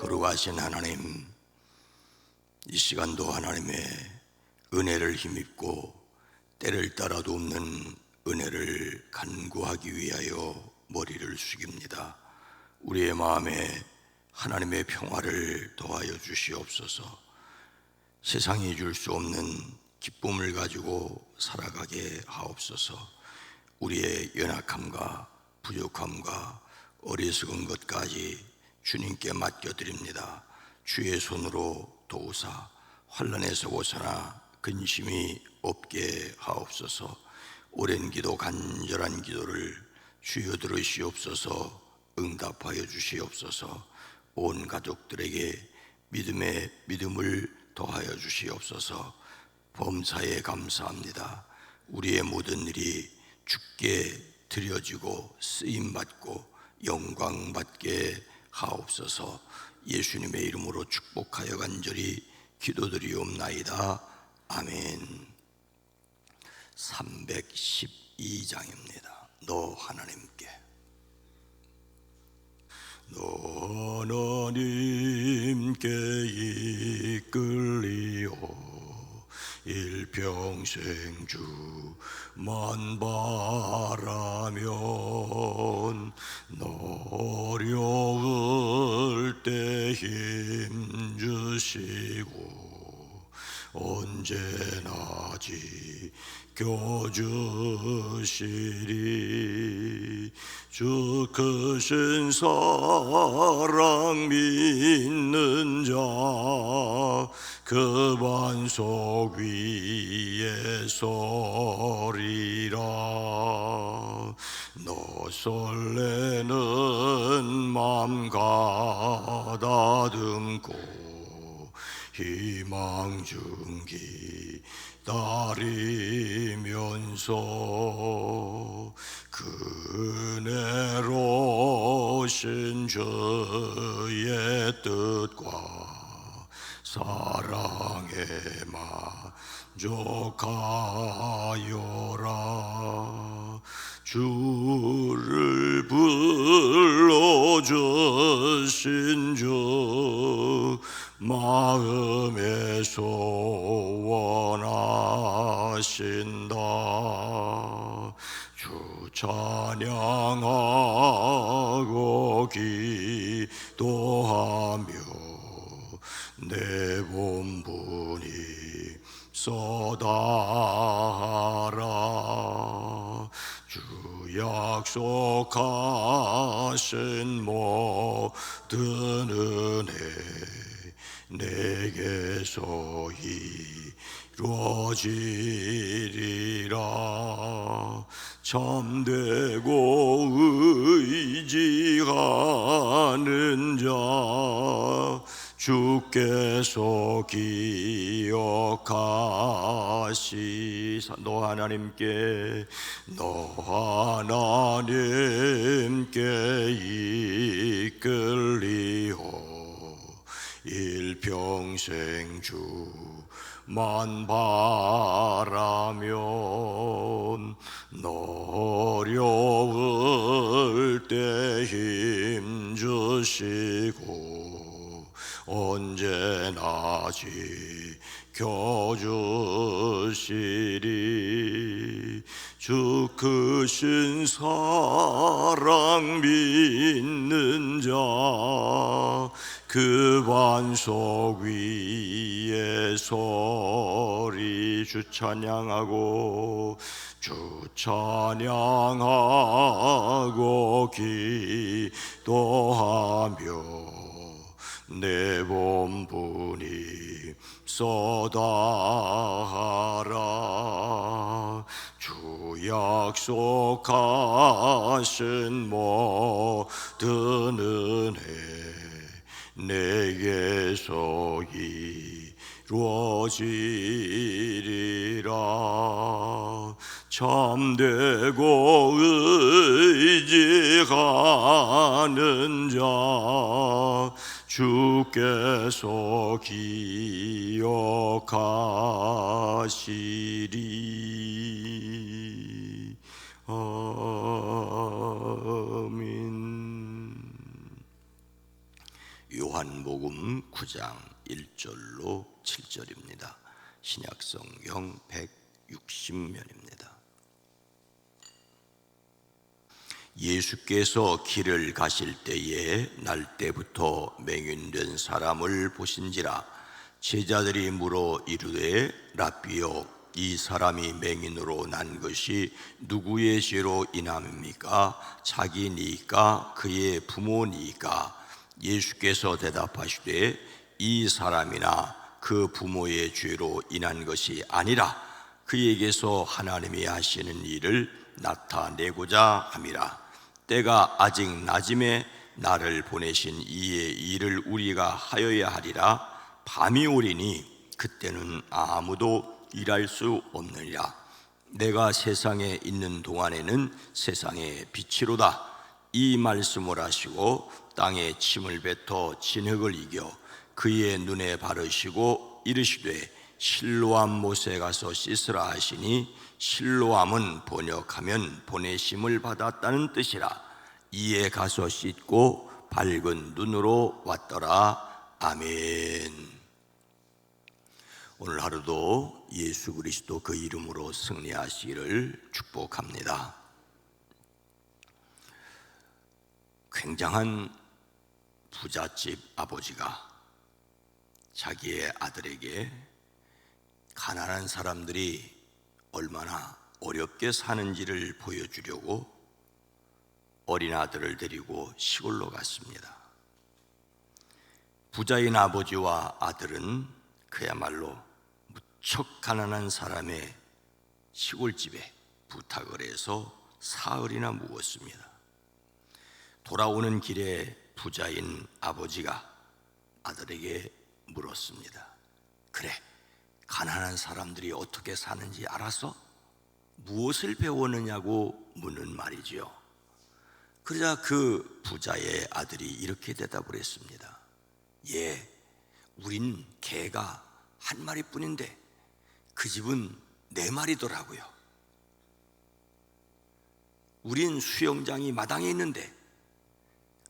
거룩하신 하나님, 이 시간도 하나님의 은혜를 힘입고 때를 따라도 없는 은혜를 간구하기 위하여 머리를 숙입니다. 우리의 마음에 하나님의 평화를 더하여 주시옵소서. 세상이 줄 수 없는 기쁨을 가지고 살아가게 하옵소서. 우리의 연약함과 부족함과 어리석은 것까지 주님께 맡겨드립니다. 주의 손으로 도우사 환란에서 벗어나 근심이 없게 하옵소서. 오랜 기도 간절한 기도를 주여 들으시옵소서 응답하여 주시옵소서 온 가족들에게 믿음의 믿음을 더하여 주시옵소서 범사에 감사합니다. 우리의 모든 일이 주께 드려지고 쓰임 받고 영광 받게 하옵소서. 예수님의 이름으로 축복하여 간절히 기도드리옵나이다. 아멘. 312장입니다. 너 하나님께 너 하나님께 이끌리오 일평생 주만 바라면 너 어려 주시고 언제나 지켜주시리. 주 크신 사랑 믿는 자그 반석 위에 서리라. 너 설레는 맘 가다듬고 희망 중기 따리면서 그네로 신 주의 뜻과 사랑에 만족하여라. 주를 불러주신 주 마음에서 원하신다. 주 찬양하고 기도하며 내 본분이 쏟아라. 주 약속하신 모든 은혜 내게서 이루어지리라. 참되고 의지하는 자 주께서 기억하시사. 너 하나님께 너 하나님께 이끌리오 일평생 주만 바라면 너 어려울 때 힘 주시고 언제나 지켜주시리. 주 크신 사랑 믿는 자 그 반석 위에 서리 주 찬양하고 주 찬양하고 기도하며 내 본분이 쏟아하라. 주 약속하신 모든 은혜 내게서 이루어지리라. 참되고 의지하는 자 주께서 기억하시리. 아멘 요한복음 9장 1절로 7절입니다. 신약 성경 160면입니다. 예수께서 길을 가실 때에 날 때부터 맹인된 사람을 보신지라 제자들이 물어 이르되 라비여 이 사람이 맹인으로 난 것이 누구의 죄로 인함입니까? 자기니까 그의 부모니까 예수께서 대답하시되 이 사람이나 그 부모의 죄로 인한 것이 아니라 그에게서 하나님이 하시는 일을 나타내고자 함이라. 때가 아직 낮음에 나를 보내신 이의 일을 우리가 하여야 하리라. 밤이 오리니 그때는 아무도 일할 수 없느니라. 내가 세상에 있는 동안에는 세상의 빛이로다 이 말씀을 하시고 땅에 침을 뱉어 진흙을 이겨 그의 눈에 바르시고 이르시되 실로암 못에 가서 씻으라 하시니 실로암은 번역하면 보내심을 받았다는 뜻이라 이에 가서 씻고 밝은 눈으로 왔더라 아멘. 오늘 하루도 예수 그리스도 그 이름으로 승리하시기를 축복합니다. 굉장한 부잣집 아버지가 자기의 아들에게 가난한 사람들이 얼마나 어렵게 사는지를 보여주려고 어린 아들을 데리고 시골로 갔습니다. 부자인 아버지와 아들은 그야말로 무척 가난한 사람의 시골집에 부탁을 해서 사흘이나 묵었습니다. 돌아오는 길에 부자인 아버지가 아들에게 물었습니다. 그래, 가난한 사람들이 어떻게 사는지 알아서 무엇을 배웠느냐고 묻는 말이지요. 그러자 그 부자의 아들이 이렇게 대답을 했습니다. 예, 우린 개가 한 마리뿐인데 그 집은 네 마리더라고요. 우린 수영장이 마당에 있는데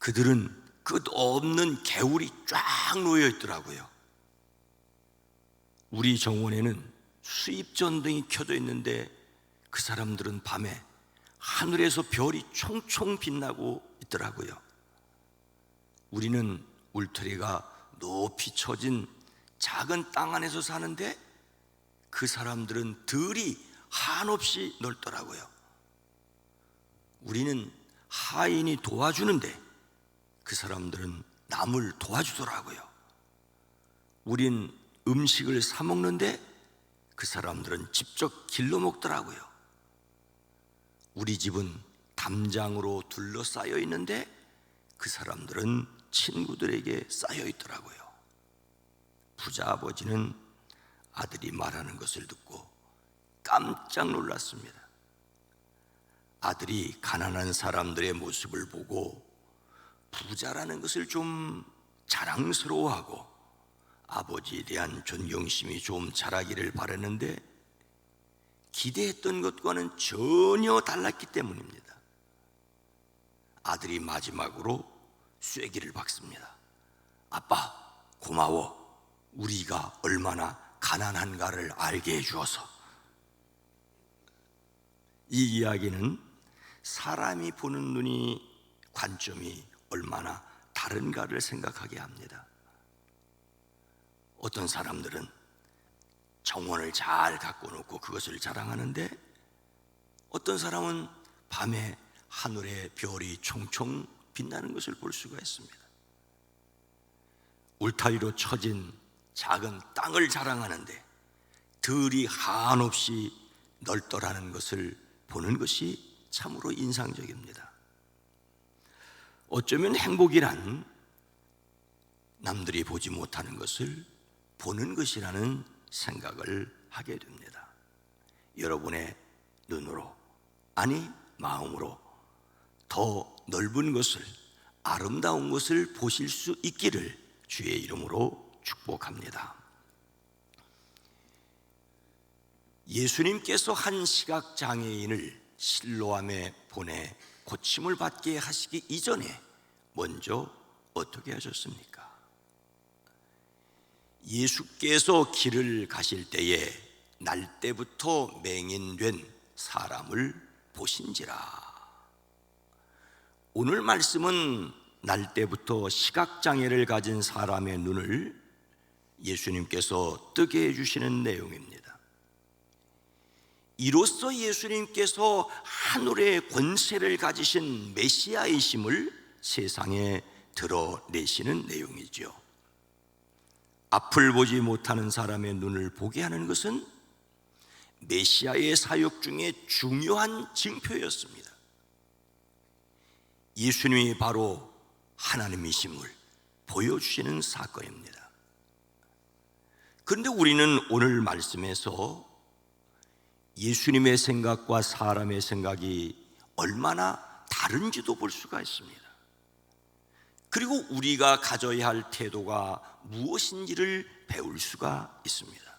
그들은 끝없는 개울이 쫙 놓여 있더라고요. 우리 정원에는 수입 전등이 켜져 있는데 그 사람들은 밤에 하늘에서 별이 총총 빛나고 있더라고요. 우리는 울타리가 높이 쳐진 작은 땅 안에서 사는데 그 사람들은 들이 한없이 넓더라고요. 우리는 하인이 도와주는데 그 사람들은 남을 도와주더라고요. 우린 음식을 사 먹는데 그 사람들은 직접 길러 먹더라고요. 우리 집은 담장으로 둘러싸여 있는데 그 사람들은 친구들에게 쌓여 있더라고요. 부자 아버지는 아들이 말하는 것을 듣고 깜짝 놀랐습니다. 아들이 가난한 사람들의 모습을 보고 부자라는 것을 좀 자랑스러워하고 아버지에 대한 존경심이 좀 자라기를 바랐는데 기대했던 것과는 전혀 달랐기 때문입니다. 아들이 마지막으로 쐐기를 박습니다. 아빠, 고마워. 우리가 얼마나 가난한가를 알게 해주어서. 이 이야기는 사람이 보는 눈이 관점이 얼마나 다른가를 생각하게 합니다. 어떤 사람들은 정원을 잘 갖고 놓고 그것을 자랑하는데 어떤 사람은 밤에 하늘에 별이 총총 빛나는 것을 볼 수가 있습니다. 울타리로 쳐진 작은 땅을 자랑하는데 들이 한없이 넓더라는 것을 보는 것이 참으로 인상적입니다. 어쩌면 행복이란 남들이 보지 못하는 것을 보는 것이라는 생각을 하게 됩니다. 여러분의 눈으로, 아니, 마음으로 더 넓은 것을, 아름다운 것을 보실 수 있기를 주의 이름으로 축복합니다. 예수님께서 한 시각 장애인을 실로암에 보내 고침을 받게 하시기 이전에 먼저 어떻게 하셨습니까? 예수께서 길을 가실 때에 날 때부터 맹인된 사람을 보신지라. 오늘 말씀은 날 때부터 시각장애를 가진 사람의 눈을 예수님께서 뜨게 해주시는 내용입니다. 이로써 예수님께서 하늘의 권세를 가지신 메시아이심을 세상에 드러내시는 내용이죠. 앞을 보지 못하는 사람의 눈을 보게 하는 것은 메시아의 사역 중에 중요한 징표였습니다. 예수님이 바로 하나님이심을 보여주시는 사건입니다. 그런데 우리는 오늘 말씀에서 예수님의 생각과 사람의 생각이 얼마나 다른지도 볼 수가 있습니다. 그리고 우리가 가져야 할 태도가 무엇인지를 배울 수가 있습니다.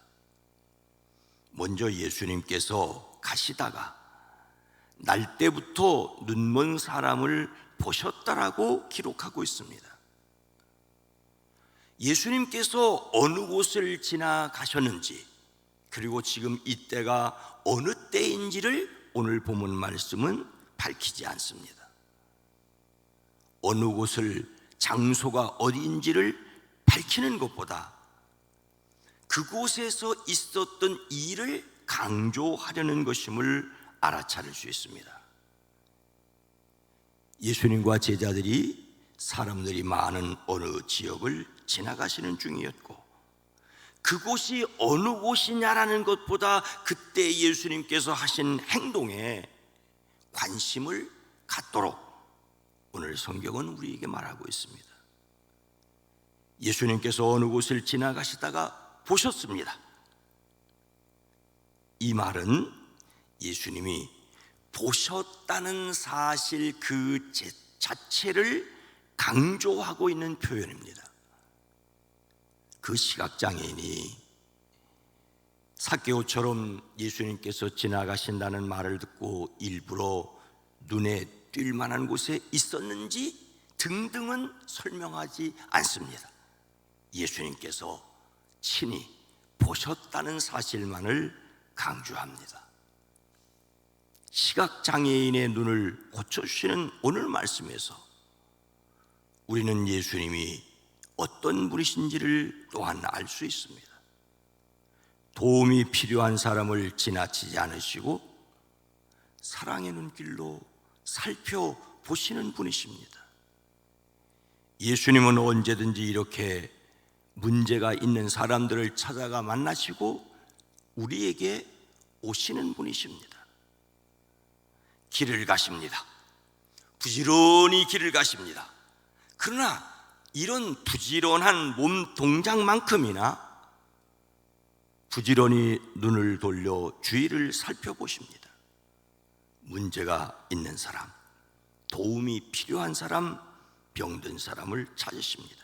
먼저 예수님께서 가시다가 날 때부터 눈먼 사람을 보셨다라고 기록하고 있습니다. 예수님께서 어느 곳을 지나가셨는지 그리고 지금 이 때가 어느 때인지를 오늘 본문 말씀은 밝히지 않습니다. 어느 곳을 장소가 어디인지를 밝히는 것보다 그곳에서 있었던 일을 강조하려는 것임을 알아차릴 수 있습니다. 예수님과 제자들이 사람들이 많은 어느 지역을 지나가시는 중이었고 그곳이 어느 곳이냐라는 것보다 그때 예수님께서 하신 행동에 관심을 갖도록 오늘 성경은 우리에게 말하고 있습니다. 예수님께서 어느 곳을 지나가시다가 보셨습니다. 이 말은 예수님이 보셨다는 사실 그 자체를 강조하고 있는 표현입니다. 그 시각장애인이 사케오처럼 예수님께서 지나가신다는 말을 듣고 일부러 눈에 띌 만한 곳에 있었는지 등등은 설명하지 않습니다. 예수님께서 친히 보셨다는 사실만을 강조합니다. 시각장애인의 눈을 고쳐주시는 오늘 말씀에서 우리는 예수님이 어떤 분이신지를 또한 알 수 있습니다. 도움이 필요한 사람을 지나치지 않으시고 사랑의 눈길로 살펴보시는 분이십니다. 예수님은 언제든지 이렇게 문제가 있는 사람들을 찾아가 만나시고 우리에게 오시는 분이십니다. 길을 가십니다. 부지런히 길을 가십니다. 그러나 이런 부지런한 몸 동작만큼이나 부지런히 눈을 돌려 주위를 살펴보십니다. 문제가 있는 사람, 도움이 필요한 사람, 병든 사람을 찾으십니다.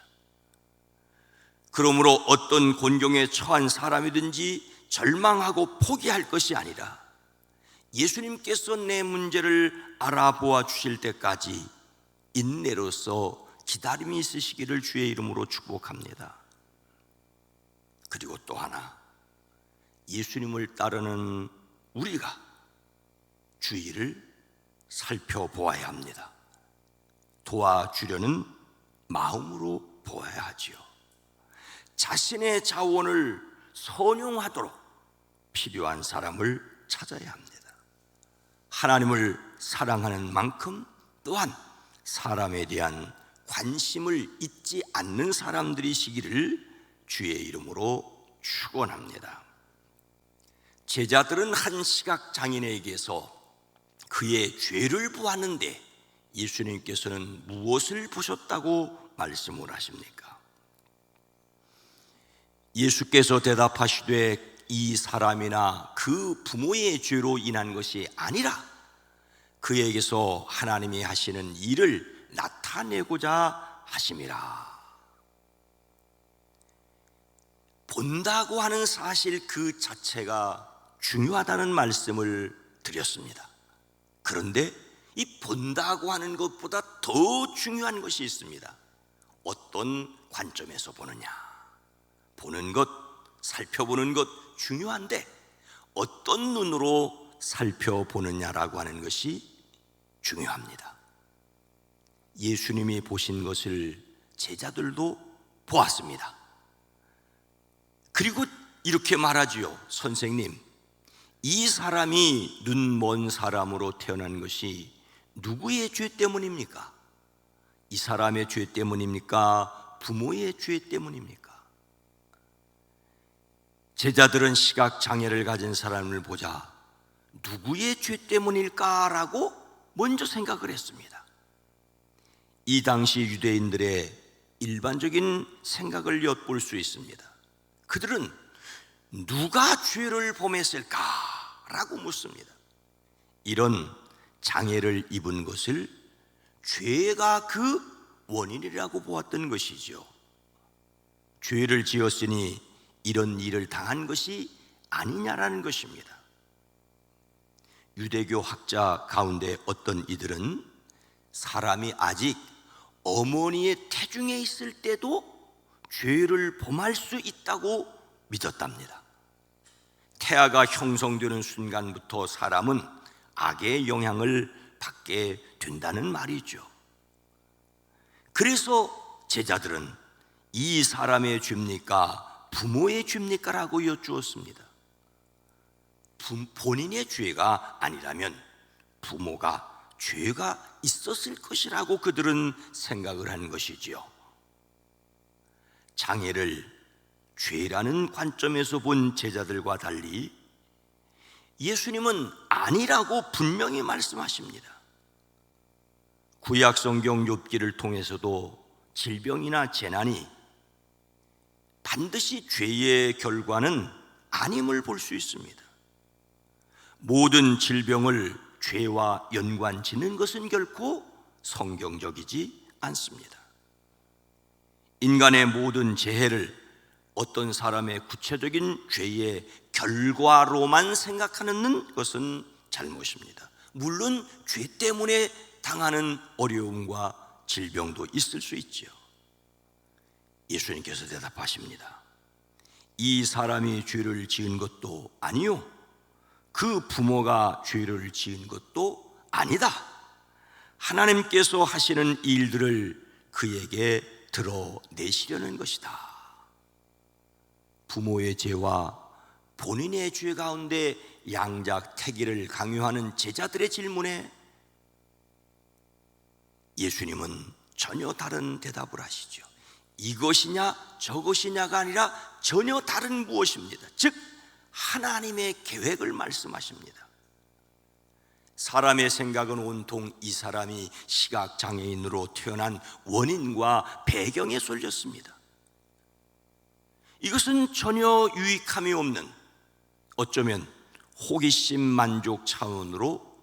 그러므로 어떤 곤경에 처한 사람이든지 절망하고 포기할 것이 아니라 예수님께서 내 문제를 알아보아 주실 때까지 인내로서 기다림이 있으시기를 주의 이름으로 축복합니다. 그리고 또 하나 예수님을 따르는 우리가 주의를 살펴보아야 합니다. 도와주려는 마음으로 보아야 하지요. 자신의 자원을 선용하도록 필요한 사람을 찾아야 합니다. 하나님을 사랑하는 만큼 또한 사람에 대한 관심을 잊지 않는 사람들이시기를 주의 이름으로 축원합니다. 제자들은 한 시각 장인에게서 그의 죄를 보았는데 예수님께서는 무엇을 보셨다고 말씀을 하십니까? 예수께서 대답하시되 이 사람이나 그 부모의 죄로 인한 것이 아니라 그에게서 하나님이 하시는 일을 나타 내고자 하심이라. 본다고 하는 사실 그 자체가 중요하다는 말씀을 드렸습니다. 그런데 이 본다고 하는 것보다 더 중요한 것이 있습니다. 어떤 관점에서 보느냐. 보는 것, 살펴보는 것 중요한데 어떤 눈으로 살펴보느냐라고 하는 것이 중요합니다. 예수님이 보신 것을 제자들도 보았습니다. 그리고 이렇게 말하지요. 선생님, 이 사람이 눈 먼 사람으로 태어난 것이 누구의 죄 때문입니까? 이 사람의 죄 때문입니까? 부모의 죄 때문입니까? 제자들은 시각 장애를 가진 사람을 보자 누구의 죄 때문일까라고 먼저 생각을 했습니다. 이 당시 유대인들의 일반적인 생각을 엿볼 수 있습니다. 그들은 누가 죄를 범했을까라고 묻습니다. 이런 장애를 입은 것을 죄가 그 원인이라고 보았던 것이죠. 죄를 지었으니 이런 일을 당한 것이 아니냐라는 것입니다. 유대교 학자 가운데 어떤 이들은 사람이 아직 어머니의 태중에 있을 때도 죄를 범할 수 있다고 믿었답니다. 태아가 형성되는 순간부터 사람은 악의 영향을 받게 된다는 말이죠. 그래서 제자들은 이 사람의 죄입니까? 부모의 죄입니까? 라고 여쭈었습니다. 본인의 죄가 아니라면 부모가 죄가 있었을 것이라고 그들은 생각을 한 것이지요. 장애를 죄라는 관점에서 본 제자들과 달리 예수님은 아니라고 분명히 말씀하십니다. 구약 성경 욥기를 통해서도 질병이나 재난이 반드시 죄의 결과는 아님을 볼 수 있습니다. 모든 질병을 죄와 연관 짓는 것은 결코 성경적이지 않습니다. 인간의 모든 재해를 어떤 사람의 구체적인 죄의 결과로만 생각하는 것은 잘못입니다. 물론 죄 때문에 당하는 어려움과 질병도 있을 수 있지요. 예수님께서 대답하십니다. 이 사람이 죄를 지은 것도 아니요. 그 부모가 죄를 지은 것도 아니다. 하나님께서 하시는 일들을 그에게 드러내시려는 것이다. 부모의 죄와 본인의 죄 가운데 양작 태기를 강요하는 제자들의 질문에 예수님은 전혀 다른 대답을 하시죠. 이것이냐 저것이냐가 아니라 전혀 다른 무엇입니다. 즉 하나님의 계획을 말씀하십니다. 사람의 생각은 온통 이 사람이 시각 장애인으로 태어난 원인과 배경에 쏠렸습니다. 이것은 전혀 유익함이 없는 어쩌면 호기심 만족 차원으로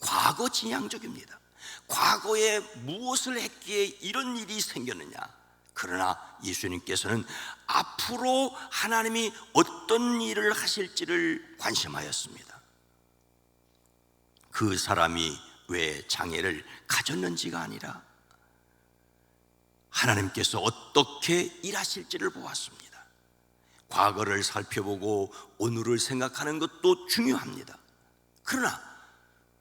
과거 진양적입니다. 과거에 무엇을 했기에 이런 일이 생겼느냐? 그러나 예수님께서는 앞으로 하나님이 어떤 일을 하실지를 관심하였습니다. 그 사람이 왜 장애를 가졌는지가 아니라 하나님께서 어떻게 일하실지를 보았습니다. 과거를 살펴보고 오늘을 생각하는 것도 중요합니다. 그러나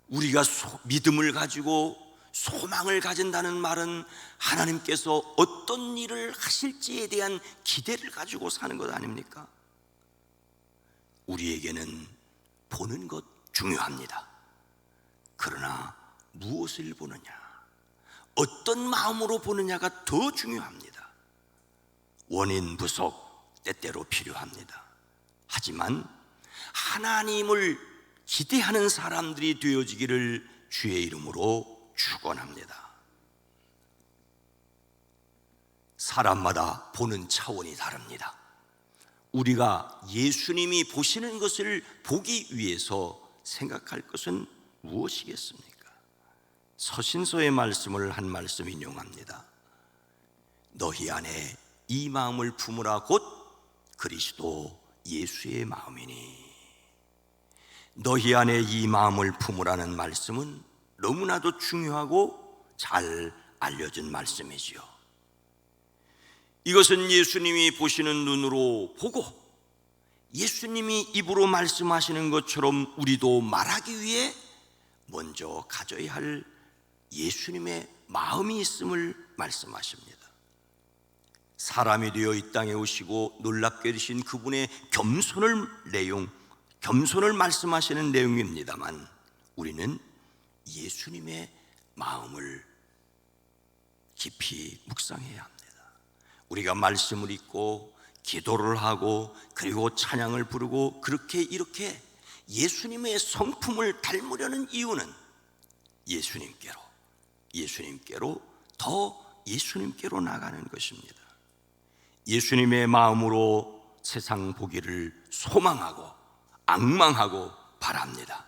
우리가 믿음을 가지고 소망을 가진다는 말은 하나님께서 어떤 일을 하실지에 대한 기대를 가지고 사는 것 아닙니까? 우리에게는 보는 것 중요합니다. 그러나 무엇을 보느냐, 어떤 마음으로 보느냐가 더 중요합니다. 원인 부속 때때로 필요합니다. 하지만 하나님을 기대하는 사람들이 되어지기를 주의 이름으로 축원합니다. 사람마다 보는 차원이 다릅니다. 우리가 예수님이 보시는 것을 보기 위해서 생각할 것은 무엇이겠습니까? 서신서의 말씀을 한 말씀 인용합니다. 너희 안에 이 마음을 품으라 곧 그리스도 예수의 마음이니 너희 안에 이 마음을 품으라는 말씀은 너무나도 중요하고 잘 알려진 말씀이지요. 이것은 예수님이 보시는 눈으로 보고 예수님이 입으로 말씀하시는 것처럼 우리도 말하기 위해 먼저 가져야 할 예수님의 마음이 있음을 말씀하십니다. 사람이 되어 이 땅에 오시고 놀랍게 되신 그분의 겸손을 내용, 겸손을 말씀하시는 내용입니다만 우리는 예수님의 마음을 깊이 묵상해야 합니다. 우리가 말씀을 읽고 기도를 하고 그리고 찬양을 부르고 그렇게 이렇게 예수님의 성품을 닮으려는 이유는 예수님께로 예수님께로 더 예수님께로 나가는 것입니다. 예수님의 마음으로 세상 보기를 소망하고 악망하고 바랍니다.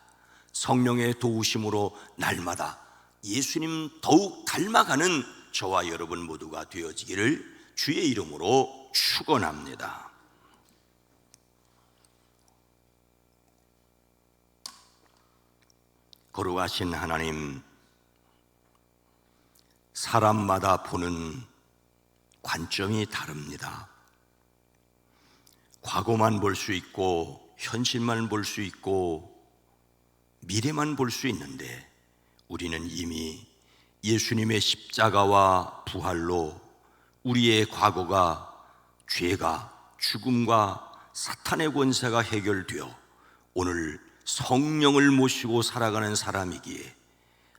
성령의 도우심으로 날마다 예수님 더욱 닮아가는 저와 여러분 모두가 되어지기를 주의 이름으로 축원합니다. 거룩하신 하나님, 사람마다 보는 관점이 다릅니다. 과거만 볼 수 있고, 현실만 볼 수 있고, 미래만 볼 수 있는데, 우리는 이미 예수님의 십자가와 부활로 우리의 과거가 죄가 죽음과 사탄의 권세가 해결되어 오늘 성령을 모시고 살아가는 사람이기에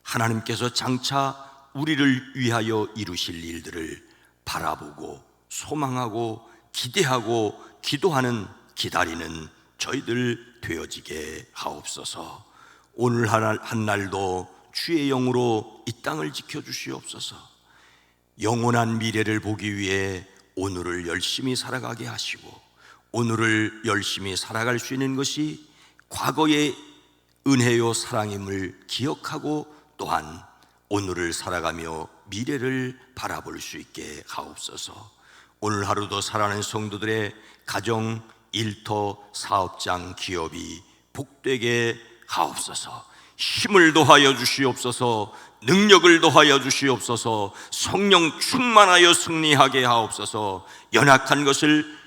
하나님께서 장차 우리를 위하여 이루실 일들을 바라보고 소망하고 기대하고 기도하는 기다리는 저희들 되어지게 하옵소서. 오늘 한 날도 주의 영으로 이 땅을 지켜 주시옵소서. 영원한 미래를 보기 위해 오늘을 열심히 살아가게 하시고 오늘을 열심히 살아갈 수 있는 것이 과거의 은혜요 사랑임을 기억하고 또한 오늘을 살아가며 미래를 바라볼 수 있게 하옵소서. 오늘 하루도 살아가는 성도들의 가정, 일터, 사업장, 기업이 복되게 하옵소서. 힘을 더하여 주시옵소서. 능력을 더하여 주시옵소서. 성령 충만하여 승리하게 하옵소서. 연약한 것을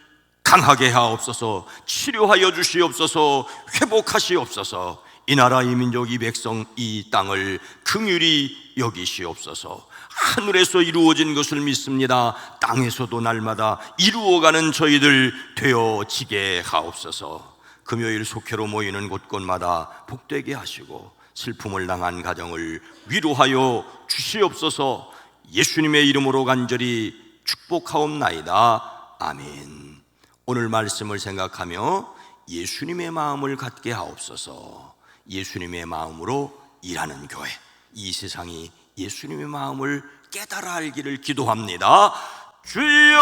강하게 하옵소서 치료하여 주시옵소서 회복하시옵소서 이 나라 이 민족 이 백성 이 땅을 긍휼히 여기시옵소서 하늘에서 이루어진 것을 믿습니다 땅에서도 날마다 이루어가는 저희들 되어지게 하옵소서 금요일 속회로 모이는 곳곳마다 복되게 하시고 슬픔을 당한 가정을 위로하여 주시옵소서 예수님의 이름으로 간절히 축복하옵나이다 아멘 오늘 말씀을 생각하며 예수님의 마음을 갖게 하옵소서. 예수님의 마음으로 일하는 교회. 이 세상이 예수님의 마음을 깨달아 알기를 기도합니다. 주여!